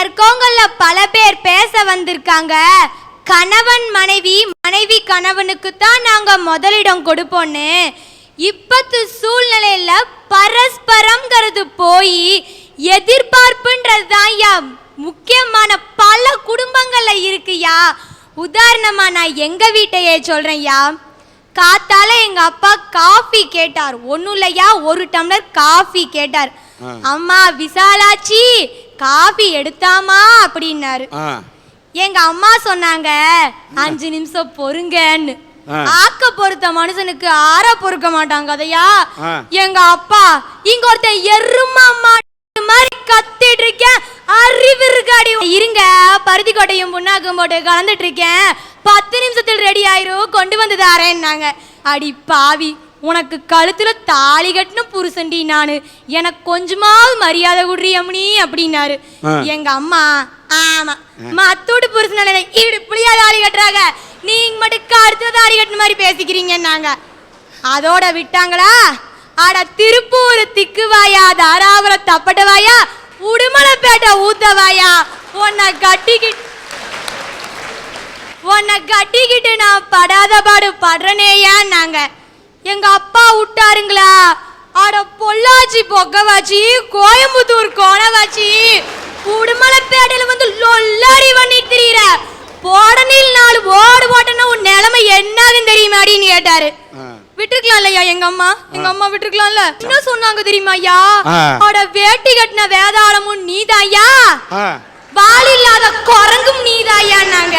இருக்கவங்கள பல பேர் பேச வந்திருக்காங்க. கணவன் மனைவி மனைவி கணவனுக்கு தான் நாங்க முதலிடம் கொடுப்போன்னு. இப்பத்து சூழ்நிலையில பரஸ்பரம்ங்கிறது போய் எதிர்பார்ப்புன்றது தான் யா முக்கியமான பல குடும்பங்கள்ல இருக்குயா உதாரணமா நான் எங்க வீட்டையே சொல்றேன்யா காத்தால எங்க அப்பா காஃபி கேட்டார். ஒன்றும் இல்லையா ஒரு டம்ளர் காஃபி கேட்டார். அம்மா விசாலாச்சி காஃபி எடுத்தாமா அப்படின்னாரு. எங்க அம்மா சொன்னாங்க அஞ்சு நிமிஷம் பொறுங்கன்னு. ஆக்க பொறுத்த மனுஷனுக்கு ஆற பொறுக்க மாட்டாங்க அதையா. எங்க அப்பா இங்க ஒருத்தன் எருமா மாதிரி கத்திட்டு இருக்கேன். அறிவு இருக்காடி இருங்க பருத்தி கொட்டையும் புண்ணாக்கும் போட்டு கலந்துட்டு இருக்கேன். பத்து நிமிஷத்தில் ரெடி ஆயிரும் கொண்டு வந்து தாரேன்னாங்க. அடி பாவி. உனக்கு கழுத்துல தாலி கட்டின புருஷன்டி நானு. எனக்கு கொஞ்சமாவது மரியாதை விடுறி அம்மனி அப்படின்னாரு. எங்க அம்மா ஆமா. மத்தோடு புருஷனால இப்படி புளியா தாலி கட்டுறாங்க. நீங்க மட்டும் கழுத்துல தாலி கட்டின மாதிரி பேசிக்கிறீங்கன்னாங்க. அதோட விட்டாங்களா? அட திருப்பூர் திக்குவாயா தாராபுரம் தப்பட்டவாயா உடுமலைப்பேட்டை ஊத்தவாயா? உன்னை கட்டிக்கிட்டு உன்னை கட்டிக்கிட்டு நான் படாத பாடு படுறனேயான்னாங்க. எங்க அப்பா விட்டாருங்களா? அட பொள்ளாச்சி பொக்கவாச்சி கோயம்புத்தூர் கோணவாச்சி. உடுமலைப்பேட்டையில வந்து லொல்லாரி பண்ணிட்டு திரியிற. போடனில் நாலு ஓடு போட்டனா உன் நிலைமை என்னாகும் தெரியுமா அப்படின்னு கேட்டாரு. விட்டுருக்கலாம் இல்லையா எங்க அம்மா? எங்க அம்மா விட்டுருக்கலாம்ல? என்ன சொன்னாங்க தெரியுமா ஐயா. அட வேட்டி கட்டின வேதாளமும் நீதாயா வால் இல்லாத குரங்கும் நீதாயான்னாங்க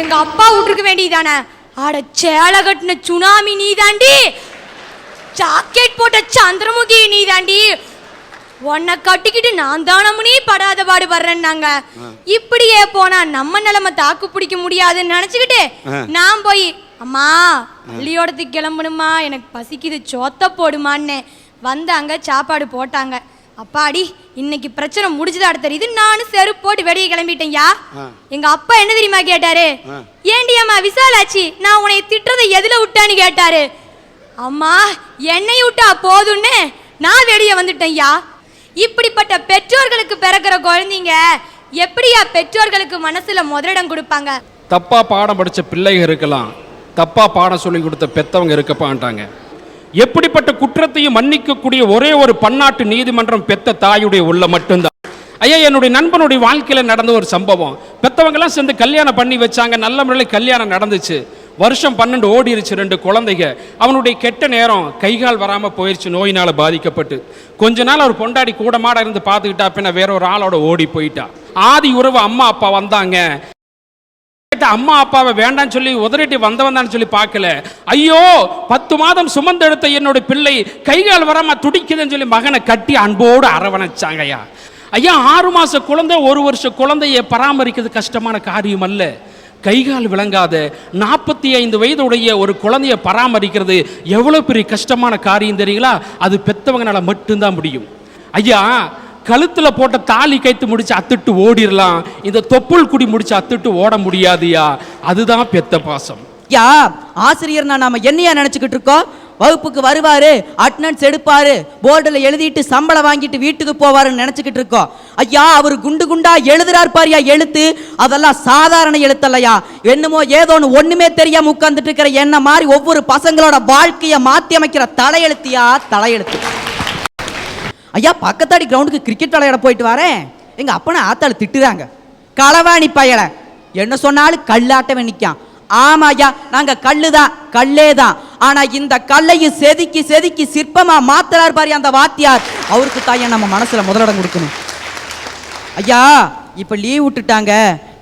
எங்க அப்பா விட்டுருக்க வேண்டியதானே அட சேலை கட்டின சுனாமி நீதாண்டி. ஜாக்கெட் போட்ட சந்திரமுகி நீதாண்டி. உன்னை கட்டிக்கிட்டு நான் தானமுனே படாத பாடு படுறேன்னாங்க இப்படியே போனா நம்ம நிலைமை தாக்கு பிடிக்க முடியாதுன்னு நினைச்சுக்கிட்டு. நான் போய் அம்மா பள்ளியோடத்துக்கு கிளம்பணுமா? எனக்கு பசிக்குது சோத்த போடுமான்னு. வந்தாங்க சாப்பாடு போட்டாங்க. அப்பாடி இன்னைக்கு பிரச்சனை முடிச்சுதான் தெரியுது நானும் செருப்பு போட்டு வெளியே கிளம்பிட்டேன்யா. எங்க அப்பா என்ன தெரியுமா கேட்டாரு? ஆ. ஏண்டி அம்மா விசாலாச்சி நான் உன்னை திட்டுறதை எதுல விட்டான்னு கேட்டாரு. அம்மா என்னை விட்டா போதும்னு நான் வெளியே வந்துட்டேன்யா. இப்படிப்பட்ட பெற்றோர்களுக்கு பிறக்கிற குழந்தைங்க எப்படியா பெற்றோர்களுக்கு மனசுல முதலிடம் கொடுப்பாங்க? தப்பா பாடம் படிச்ச பிள்ளைங்க இருக்கலாம். தப்பா பாடம் சொல்லி கொடுத்த பெத்தவங்க இருக்கப்பான்ட்டாங்க. எப்படிப்பட்ட குற்றத்தையும் மன்னிக்கக்கூடிய ஒரே ஒரு பன்னாட்டு நீதிமன்றம் பெத்த தாயுடைய உள்ள மட்டும்தான். ஐயா என்னுடைய நண்பனுடைய வாழ்க்கையில் நடந்த ஒரு சம்பவம். பெத்தவங்கெல்லாம் சேர்ந்து கல்யாணம் பண்ணி வச்சாங்க. நல்ல முறையில் கல்யாணம் நடந்துச்சு. வருஷம் பன்னெண்டு ஓடிருச்சு ரெண்டு குழந்தைங்க. அவனுடைய கெட்ட நேரம் கைகால் வராமல் போயிருச்சு. நோயினால் பாதிக்கப்பட்டு. கொஞ்ச நாள் அவர் பொண்டாடி கூடமாட இருந்து பார்த்துக்கிட்டா பின்ன வேற ஒரு ஆளோட ஓடி போயிட்டா. ஆதி உறவு அம்மா அப்பா வந்தாங்க. கேட்ட அம்மா அப்பாவை வேண்டாம்னு சொல்லி உதறிட்டு வந்தவன் தான் சொல்லி பார்க்கல. ஐயோ பத்து மாதம் சுமந்தெடுத்த என்னோட பிள்ளை கைகால் வராம துடிக்குதுன்னு சொல்லி மகனை கட்டி அன்போடு அரவணைச்சாங்க ஐயா ஐயா ஆறு மாச குழந்தை ஒரு வருஷ குழந்தைய பராமரிக்கிறது கஷ்டமான காரியம் அல்ல. கைகால் விளங்காத. நாற்பத்தி ஐந்து வயதுடைய ஒரு குழந்தைய பராமரிக்கிறது எவ்வளவு பெரிய கஷ்டமான காரியம் தெரியுங்களா? அது பெற்றவங்களால் மட்டும்தான் முடியும். ஐயா கழுத்தில் போட்ட தாலி கைத்து முடிச்சு அத்துட்டு ஓடிரலாம். இந்த தொப்புள் குடி முடிச்சு அத்துட்டு ஓட முடியாதுயா. அதுதான் பெத்த பாசம். யா ஆசிரியர்னா நாம என்னையா நினச்சிக்கிட்டு இருக்கோம்? வகுப்புக்கு வருவாரு அட்டனன்ஸ் எடுப்பாரு போர்டில் எழுதிட்டு சம்பளம் வாங்கிட்டு வீட்டுக்கு போவாருன்னு நினச்சிக்கிட்டு இருக்கோம். ஐயா அவர் குண்டு குண்டா எழுதுறார் பாரியா எழுத்து? அதெல்லாம் சாதாரண எழுத்தல்லையா. என்னமோ ஏதோன்னு ஒண்ணுமே தெரியாம உட்கார்ந்துட்டு இருக்கிற என்ன மாதிரி ஒவ்வொரு பசங்களோட வாழ்க்கையை மாற்றி அமைக்கிற தலையெழுத்தியா தலையெழுத்து. ஐயா பக்கத்தாடி கிரவுண்டுக்கு கிரிக்கெட் விளையாட போயிட்டு வரேன். எங்கள் அப்பனை ஆத்தாள் திட்டுறாங்க. களவாணி பயலை. என்ன சொன்னாலும் கல்லாட்டவன் நிற்கான் ஆமா ஐயா நாங்கள் கல்லு தான் கல்லே தான் ஆனால் இந்த கல்லையும் செதுக்கி செதுக்கி சிற்பமாக மாத்துறார் பாரு அந்த வாத்தியார். அவருக்கு தாயை நம்ம மனசில் முதலிடம் கொடுக்கணும். ஐயா இப்போ லீவ் விட்டுட்டாங்க.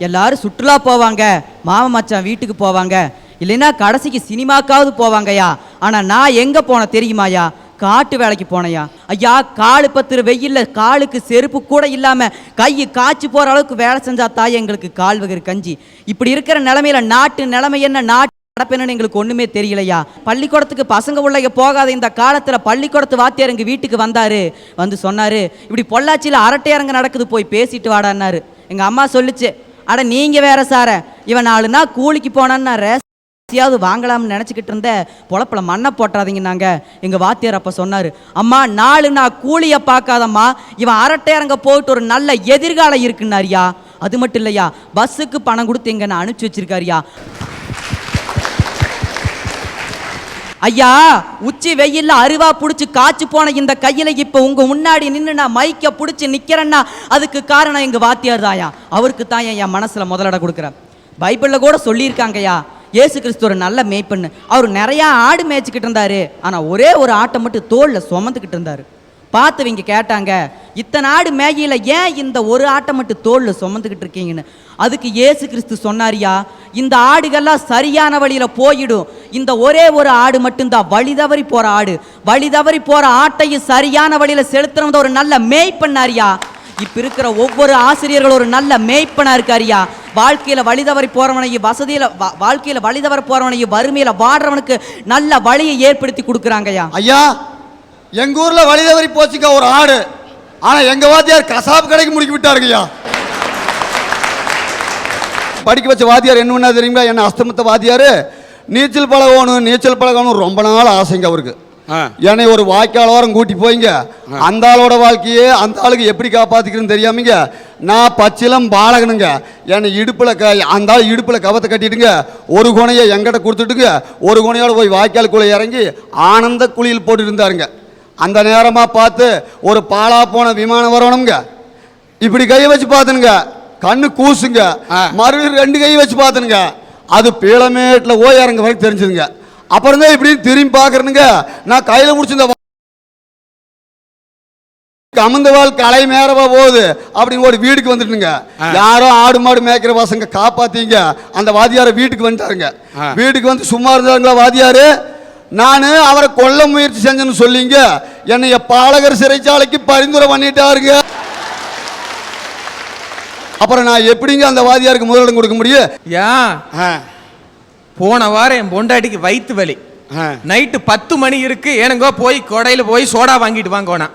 எல்லாரும் சுற்றுலா போவாங்க. மாமா மச்சான் வீட்டுக்கு போவாங்க. இல்லைன்னா கடைசிக்கு சினிமாக்காவது போவாங்கய்யா ஆனால் நான் எங்கே போனேன் தெரியுமாய்யா காட்டு வேலைக்கு போனையா? ஐயா காலு பத்துரு வெயில்ல காலுக்கு செருப்பு கூட இல்லாம கை காய்ச்சி போற அளவுக்கு வேலை செஞ்சா தாய் எங்களுக்கு கால் வகிற கஞ்சி. இப்படி இருக்கிற நிலைமையில நாட்டு நிலைமை என்ன? நாட்டு நடப்பேன்னு எங்களுக்கு ஒண்ணுமே தெரியலையா? பள்ளிக்கூடத்துக்கு பசங்க உள்ள போகாத இந்த காலத்துல பள்ளிக்கூடத்து வாத்தியார் எங்க வீட்டுக்கு வந்தாரு. வந்து சொன்னாரு இப்படி பொள்ளாச்சியில அரட்டையரங்க நடக்குது போய் பேசிட்டு வாடான்னாரு. எங்க அம்மா சொல்லுச்சு அட நீங்க வேற சார இவன் நாலு நாள் கூலிக்கு போனான்னு எப்படியாவது வாங்கலாம்னு நினச்சிக்கிட்டு இருந்த பொழப்பில் மண்ணை போட்டாதீங்க நாங்கள் எங்கள் வாத்தியார் அப்போ சொன்னார் அம்மா நாலு நான் கூலியை பார்க்காதம்மா. இவன் அரட்டையரங்க போயிட்டு ஒரு நல்ல எதிர்காலம் இருக்குன்னாரியா. அது மட்டும் இல்லையா பஸ்ஸுக்கு பணம் கொடுத்து எங்க நான் அனுப்பிச்சி வச்சிருக்காருயா. ஐயா உச்சி வெயில்ல அருவா புடிச்சு காய்ச்சி போன இந்த கையில இப்ப உங்க முன்னாடி நின்று நான் மைக்க புடிச்சு நிக்கிறேன்னா அதுக்கு காரணம் எங்க வாத்தியார் தாயா அவருக்கு தான் என் மனசுல முதலிட கொடுக்குறேன் பைபிள்ல கூட சொல்லியிருக்காங்கய்யா இயேசு கிறிஸ்து ஒரு நல்ல மேய்ப்பண்ணு அவர் நிறையா ஆடு மேய்ச்சிக்கிட்டு இருந்தாரு. ஆனால் ஒரே ஒரு ஆட்டை மட்டும் தோளில் சுமந்துக்கிட்டு இருந்தாரு. பார்த்தவங்க கேட்டாங்க இத்தனை ஆடு மேகியில் ஏன் இந்த ஒரு ஆட்டை மட்டும் தோளில் சுமந்துக்கிட்டு இருக்கீங்கன்னு? அதுக்கு இயேசு கிறிஸ்து சொன்னாரியா இந்த ஆடுகள்லாம் சரியான வழியில் போயிடும். இந்த ஒரே ஒரு ஆடு மட்டும்தான் வழி தவறி போகிற ஆடு. வழி தவறி போகிற ஆட்டையும் சரியான வழியில் செலுத்துறவங்க ஒரு நல்ல மேய்ப்பண்ணாரியா இப்போ இருக்கிற ஒவ்வொரு ஆசிரியர்களும் ஒரு நல்ல மேய்ப்பனா இருக்காரியா வாழ்க்கையில் வழி தவறி போகிறவனையும் வசதியில் வாழ்க்கையில் வழிதவறி போகிறவனையும் வறுமையில் வாடுறவனுக்கு நல்ல வழியை ஏற்படுத்தி கொடுக்குறாங்கய்யா. ஐயா எங்க ஊர்ல வழிதவறி போச்சுக்க போச்சுங்க ஒரு ஆடு. ஆனா எங்க வாத்தியார் கசாப்பு கடைக்கு முடிக்கி விட்டாருக்கையா படிக்க வச்ச வாத்தியார் என்ன பண்ணா தெரியுங்களா? என்ன அஸ்தமத்த வாத்தியார்? நீச்சல் பழகணும் நீச்சல் பழகணும் ரொம்ப நாள் ஆசைங்க அவருக்கு. என்னை ஒரு வாய்க்கால் ஓரம் கூட்டி போய்ங்க அந்த ஆளோட வாழ்க்கையே அந்த ஆளுக்கு எப்படி காப்பாத்திக்கிறேன்னு தெரியாமங்க. நான் பச்சிலம் பாலகனுங்க. என்னை இடுப்பில் க அந்த ஆள் இடுப்பில் கவத்தை கட்டிட்டுங்க. ஒரு குணையை எங்கிட்ட கொடுத்துட்டுங்க. ஒரு குணையோட போய் வாய்க்காலுக்குள்ளே இறங்கி ஆனந்த குளியல் போட்டு இருந்தாருங்க அந்த நேரமாக பார்த்து ஒரு பாலா போன விமானம் வரணுங்க இப்படி கையை வச்சு பார்த்துனுங்க. கண்ணு கூசுங்க. மறுபடியும் ரெண்டு கையை வச்சு பார்த்துனுங்க. அது பீளமேட்டில் ஓய் இறங்க வரைக்கும் தெரிஞ்சுதுங்க. அப்புறம் தான் இப்படி திரும்பி பார்க்கறனுங்க. நான் கையில் முடிச்சிருந்த அமர்ந்தவாள் கலை மேறவா போகுது. அப்படின்னு ஒரு வீட்டுக்கு வந்துட்டுங்க யாரோ ஆடு மாடு மேய்க்கிற பசங்க காப்பாத்தீங்க. அந்த வாதியார வீட்டுக்கு வந்துட்டாருங்க. வீட்டுக்கு வந்து சும்மா இருந்தாருங்களா வாதியாரு நான் அவரை கொல்ல முயற்சி செஞ்சேன்னு சொல்லிங்க. என்னைய பாலகர் சிறைச்சாலைக்கு பரிந்துரை பண்ணிட்டாருங்க. அப்புறம் நான் எப்படிங்க அந்த வாதியாருக்கு முதலிடம் கொடுக்க முடியும்? ஏன் போன வாரம் என் பொண்டாட்டிக்கு வயிற்று வலி. நைட்டு பத்து மணி இருக்கு ஏனுங்கோ போய் கடையில் போய் சோடா வாங்கிட்டு வாங்கோனா.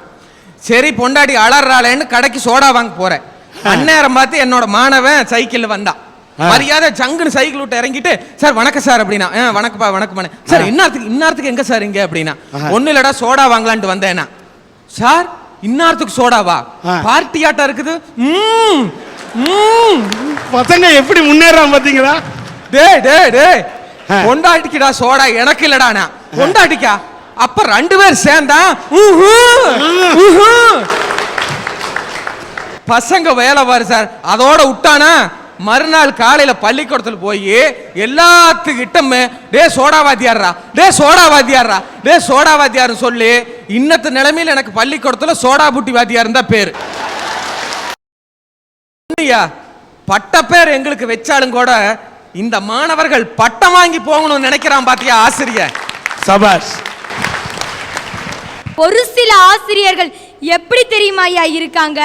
சரி பொண்டாட்டி அலறாளேன்னு கடைக்கு சோடா வாங்க போறேன் அந்நேரம் பார்த்து என்னோட மாணவன் சைக்கிள்ல வந்தான் மரியாதை சங்குன்னு சைக்கிள் விட்டு இறங்கிட்டு சார் வணக்கம் சார் அப்படின்னா. "ஆ, வணக்கம்ப்பா வணக்கம் சார் இன்னாரத்துக்கு இன்னாரத்துக்கு எங்க சார் இங்க? அப்படின்னா. ஒன்னும் இல்லடா சோடா வாங்கலான்ட்டு வந்தேனா சார் இன்னாரத்துக்கு சோடாவா. பார்ட்டி ஆட்டம் இருக்குது. பசங்க எப்படி முன்னேறான் பாத்தீங்களா டேய் டேய் ஆ. பொண்டாட்டிக்குடா சோடா எனக்கு இல்லடானா பொண்டாட்டிக்கா? அப்ப ரெண்டு பேர் சேர்ந்தா. பசங்க வேலை பாரு சார். அதோட விட்டானா மறுநாள் காலையில பள்ளிக்கூடத்துல போய் எல்லாத்துக்கிட்ட டே சோடா வாத்தியாரா டே சோடா வாத்தியாரா டே சோடா வாத்தியார்னு சொல்லி இன்னத்து நிலைமையில எனக்கு பள்ளிக்கூடத்துல சோடா புட்டி வாத்தியார் தான் பேரு. பட்ட பேர் எங்களுக்கு வச்சாலும் கூட இந்த மாணவர்கள் பட்டம் வாங்கி போகணும்னு நினைக்கிறான் பாத்தியா ஆசிரியர் சபாஷ். ஒரு சில ஆசிரியர்கள் எப்படி தெரியுமா ஐயா இருக்காங்க?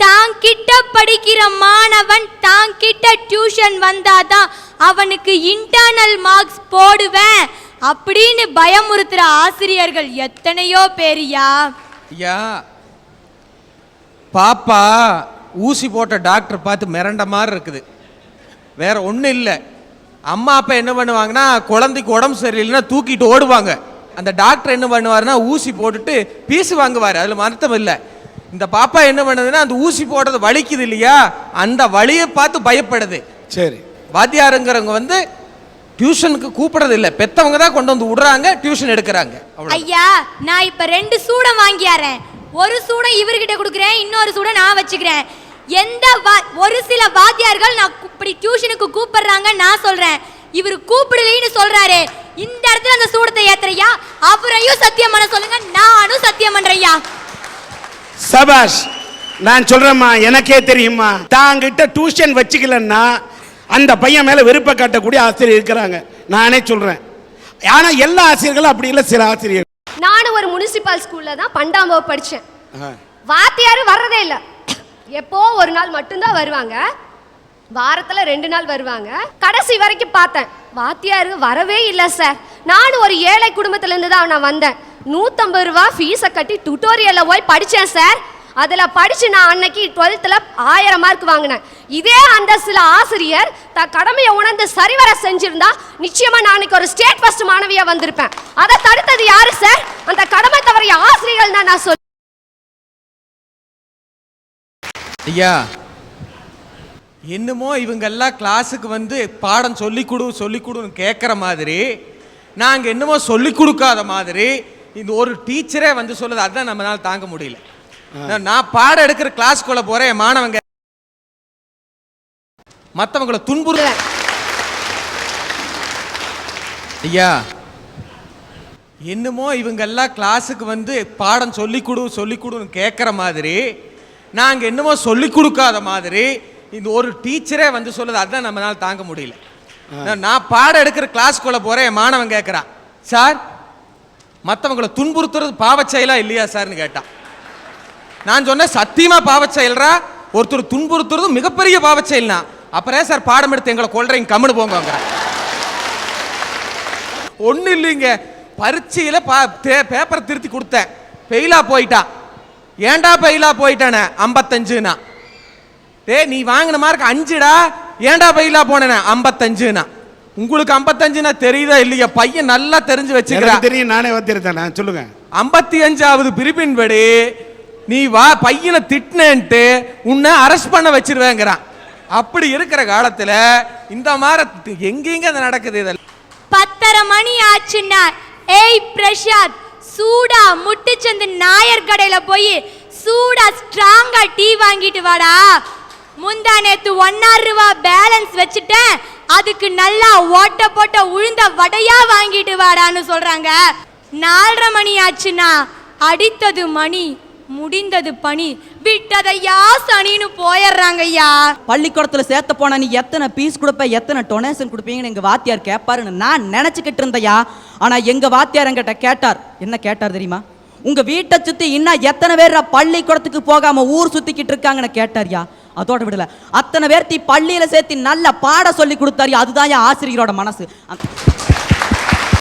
தான் கிட்ட படிக்கிற மாணவன் தான் கிட்ட டியூஷன் வந்தாதான் அவனுக்கு இன்டர்னல் மார்க்ஸ் போடுவேன் அப்படின்னு பயமுறுத்துற ஆசிரியர்கள் எத்தனையோ பேரியா ஐயா பாப்பா ஊசி போட்ட டாக்டர் பார்த்து மிரண்ட மாதிரி இருக்குது. வேற ஒன்றும் இல்லை. அம்மா அப்பா என்ன பண்ணுவாங்கன்னா குழந்தைக்கு உடம்பு சரியில்லைன்னா தூக்கிட்டு ஓடுவாங்க. அந்த டாக்டர் என்ன பண்ணுவாருன்னா ஊசி போட்டுட்டு பீசு வாங்குவார். அதில் மருத்துவம் இல்லை. இந்த பாப்பா என்ன பண்ணுதுன்னா அந்த ஊசி போடுறது வலிக்குது இல்லையா? அந்த வலியை பார்த்து பயப்படுது. சரி. வாத்தியாருங்கிறவங்க வந்து டியூஷனுக்கு கூப்பிடுறது இல்லை. பெத்தவங்க தான் கொண்டு வந்து விடுறாங்க டியூஷன் எடுக்கிறாங்க. ஐயா நான் இப்ப ரெண்டு சூடம் வாங்கியாரேன் ஒரு சூடம் இவர்கிட்ட கொடுக்குறேன் இன்னொரு சூடம் நான் வச்சுக்கிறேன். எந்த வா- ஒரு சில வாத்தியார்கள் நான் இப்படி டியூஷனுக்கு கூப்பிடுறாங்க நான் சொல்றேன். இவர் கூப்பிடலைன்னு சொல்றாரு. இந்த இடத்துல அந்த சூடத்தை ஏத்துறையா? அவரையும் சத்தியம் பண்ண சொல்லுங்க நானும் சத்தியம் பண்றேயா சபாஷ் நான் சொல்றேம்மா எனக்கே தெரியுமா தாங்கிட்ட டியூஷன் வச்சுக்கலன்னா அந்த பையன் மேல வெறுப்பை காட்டக்கூடிய ஆசிரியர் இருக்கிறாங்க. நானே சொல்றேன். ஆனா எல்லா ஆசிரியர்களும் அப்படி இல்லை சில ஆசிரியர் நானும் ஒரு முனிசிபல் ஸ்கூல்ல தான் பண்டாம் வகுப்பு படிச்சேன். வாத்தியாரு வர்றதே இல்ல. எப்போ ஒரு நாள் மட்டும்தான் வருவாங்க? வாரத்துல ரெண்டு நாள் வருவாங்க. கடைசி வரைக்கும் பார்த்தேன். வாத்தியாரு வரவே இல்லை சார் நானும் ஒரு ஏழை குடும்பத்துல இருந்து தான் நான் வந்தேன். நூத்தம்பது ரூபா ஃபீஸை கட்டி டுட்டோரியல்ல போய் படிச்சேன் சார் அதில் படித்து நான் அன்னைக்கு டுவெல்த்தில் ஆயிரம் மார்க் வாங்கினேன். இதே அந்த சில ஆசிரியர் த கடமையை உணர்ந்து சரிவர செஞ்சிருந்தா நிச்சயமாக நான் அன்னைக்கு ஒரு ஸ்டேட் ஃபஸ்ட் மாணவியாக வந்திருப்பேன். அதை தடுத்தது யாரு சார் அந்த கடமை தவறிய ஆசிரியர்கள் தான் நான் சொல்லுவேன் ஐயா. என்னமோ இவங்கெல்லாம் கிளாஸுக்கு வந்து பாடம் சொல்லி கொடு சொல்லி கொடுன்னு கேட்குற மாதிரி நாங்கள் என்னமோ சொல்லி கொடுக்காத மாதிரி இந்த ஒரு டீச்சரே வந்து சொல்லுது அதான் நம்மளால தாங்க முடியல. நான் பாடம் எடுக்கிற கிளாஸ்க்குள்ள போறேன் என் மாணவங்க. மற்றவங்களை துன்புறு ஐயா. என்னமோ இவங்கெல்லாம் கிளாஸுக்கு வந்து பாடம் சொல்லி கொடு சொல்லி கொடுன்னு கேட்குற மாதிரி நாங்கள் என்னமோ சொல்லி கொடுக்காத மாதிரி இந்த ஒரு டீச்சரே வந்து சொல்லுது அதான் நம்மளால தாங்க முடியல. நான் பாடம் எடுக்கிற கிளாஸ்க்குள்ள போறேன் என் மாணவன் கேட்குறான் சார் மற்றவங்களை துன்புறுத்துறது பாவச் செயலா இல்லையா சார்னு கேட்டான் நான் சொன்னேன் சத்தியமா பாவச் செயல்ரா ஒருத்தர் துன்புறுத்துறது மிகப்பெரிய பாவச் செயல்னா. அப்புறம் சார் பாடம் எடுத்து எங்களை கொள்றீங்க கம்முனு போங்கிறேன் ஒன்றும் இல்லைங்க. பரீட்சையில் பா பேப்பரை திருத்தி கொடுத்தேன். ஃபெயிலாக போயிட்டான் ஏன்டா ஃபெயிலாக போயிட்டானே? ஐம்பத்தஞ்சுனா. டேய் நீ வாங்கின மார்க் அஞ்சுடா. ஏன்டா ஃபெயிலாக போனேனே? ஐம்பத்தஞ்சுனா. உங்களுக்கு ஐம்பத்தஞ்சுனா தெரியுதா இல்லையா? பையன் நல்லா தெரிஞ்சு வச்சுக்கிறான் தெரியும் நானே வத்திருத்தேன். சொல்லுங்க. ஐம்பத்தி அஞ்சாவது பிரிப்பின்படி நீ வா பையனை திட்டினேன்ட்டு உன்னை அரெஸ்ட் பண்ண வச்சிருவேங்கிறான். அப்படி இருக்கிற காலத்துல இந்த மாதிரி எங்கெங்க அது நடக்குது இதெல்லாம்? பத்தரை மணி ஆச்சுன்னா ஏய் பிரசாத் சூடா முட்டுச்சந்து நாயர் கடையில போய் சூடா ஸ்ட்ராங்கா டீ வாங்கிட்டு வாடா. முந்தா நேத்து ஒன்னாறு ரூபா பேலன்ஸ் வச்சுட்டேன். அதுக்கு நல்லா ஓட்ட போட்ட உளுந்த வடையா வாங்கிட்டு வாடான்னு சொல்றாங்க. நாலரை மணி ஆச்சுன்னா அடித்தது மணி முடிந்தது பணி. விட்டதையா சனின்னு போயிடுறாங்க ஐயா பள்ளிக்கூடத்துல சேர்த்த போனா நீ எத்தனை பீஸ் கொடுப்ப எத்தனை டொனேஷன் கொடுப்பீங்கன்னு எங்க வாத்தியார் கேட்பாருன்னு நான் நினைச்சுக்கிட்டு இருந்தையா ஆனா எங்க வாத்தியார் என்கிட்ட கேட்டார். என்ன கேட்டார் தெரியுமா? உங்க வீட்டை சுத்தி இன்னும் எத்தனை பேர் பள்ளிக்கூடத்துக்கு போகாம ஊர் சுத்திக்கிட்டு இருக்காங்கன்னு கேட்டார்யா. அதோட விடல. அத்தனை பேர்த்தி பள்ளியில சேர்த்து நல்ல பாட சொல்லி கொடுத்தாரு அதுதான் என் ஆசிரியரோட மனசு.